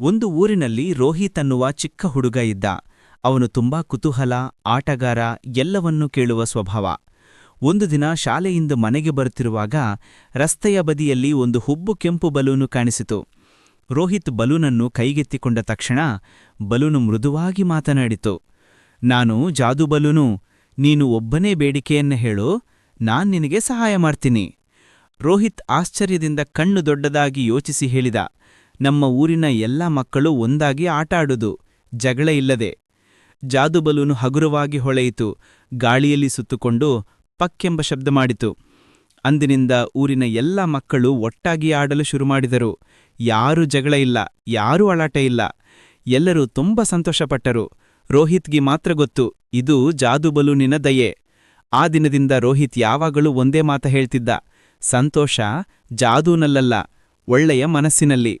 ಒಂದು ಊರಿನಲ್ಲಿ ರೋಹಿತ್ ಅನ್ನುವ ಚಿಕ್ಕ ಹುಡುಗ ಇದ್ದ. ಅವನು ತುಂಬಾ ಕುತೂಹಲ, ಆಟಗಾರ, ಎಲ್ಲವನ್ನೂ ಕೇಳುವ ಸ್ವಭಾವ. ಒಂದು ದಿನ ಶಾಲೆಯಿಂದ ಮನೆಗೆ ಬರುತ್ತಿರುವಾಗ ರಸ್ತೆಯ ಬದಿಯಲ್ಲಿ ಒಂದು ಹುಬ್ಬು ಕೆಂಪು ಬಲೂನು ಕಾಣಿಸಿತು. ರೋಹಿತ್ ಬಲೂನನ್ನು ಕೈಗೆತ್ತಿಕೊಂಡ ತಕ್ಷಣ ಬಲೂನು ಮೃದುವಾಗಿ ಮಾತನಾಡಿತು. ನಾನು ಜಾದು ಬಲೂನು, ನೀನು ಒಬ್ಬನೇ ಬೇಡಿಕೆಯನ್ನ ಹೇಳು, ನಾನ್ ನಿನಗೆ ಸಹಾಯ ಮಾಡ್ತೀನಿ. ರೋಹಿತ್ ಆಶ್ಚರ್ಯದಿಂದ ಕಣ್ಣು ದೊಡ್ಡದಾಗಿ ಯೋಚಿಸಿ ಹೇಳಿದ. ನಮ್ಮ ಊರಿನ ಎಲ್ಲ ಮಕ್ಕಳು ಒಂದಾಗಿ ಆಟ ಆಡುದು ಜಗಳ ಇಲ್ಲದೆ. ಜಾದುಬಲೂನು ಹಗುರವಾಗಿ ಹೊಳೆಯಿತು, ಗಾಳಿಯಲ್ಲಿ ಸುತ್ತುಕೊಂಡು ಪಕ್ಕೆಂಬ ಶಬ್ದ ಮಾಡಿತು. ಅಂದಿನಿಂದ ಊರಿನ ಎಲ್ಲ ಮಕ್ಕಳು ಒಟ್ಟಾಗಿ ಆಡಲು ಶುರುಮಾಡಿದರು. ಯಾರೂ ಜಗಳ ಇಲ್ಲ, ಯಾರೂ ಅಳಾಟ ಇಲ್ಲ. ಎಲ್ಲರೂ ತುಂಬ ಸಂತೋಷಪಟ್ಟರು. ರೋಹಿತ್ಗೆ ಮಾತ್ರ ಗೊತ್ತು, ಇದು ಜಾದುಬಲೂನಿನ ದಯೆ. ಆ ದಿನದಿಂದ ರೋಹಿತ್ ಯಾವಾಗಲೂ ಒಂದೇ ಮಾತ ಹೇಳ್ತಿದ್ದ, ಸಂತೋಷ ಜಾದೂನಲ್ಲಲ್ಲ, ಒಳ್ಳೆಯ ಮನಸ್ಸಿನಲ್ಲಿ.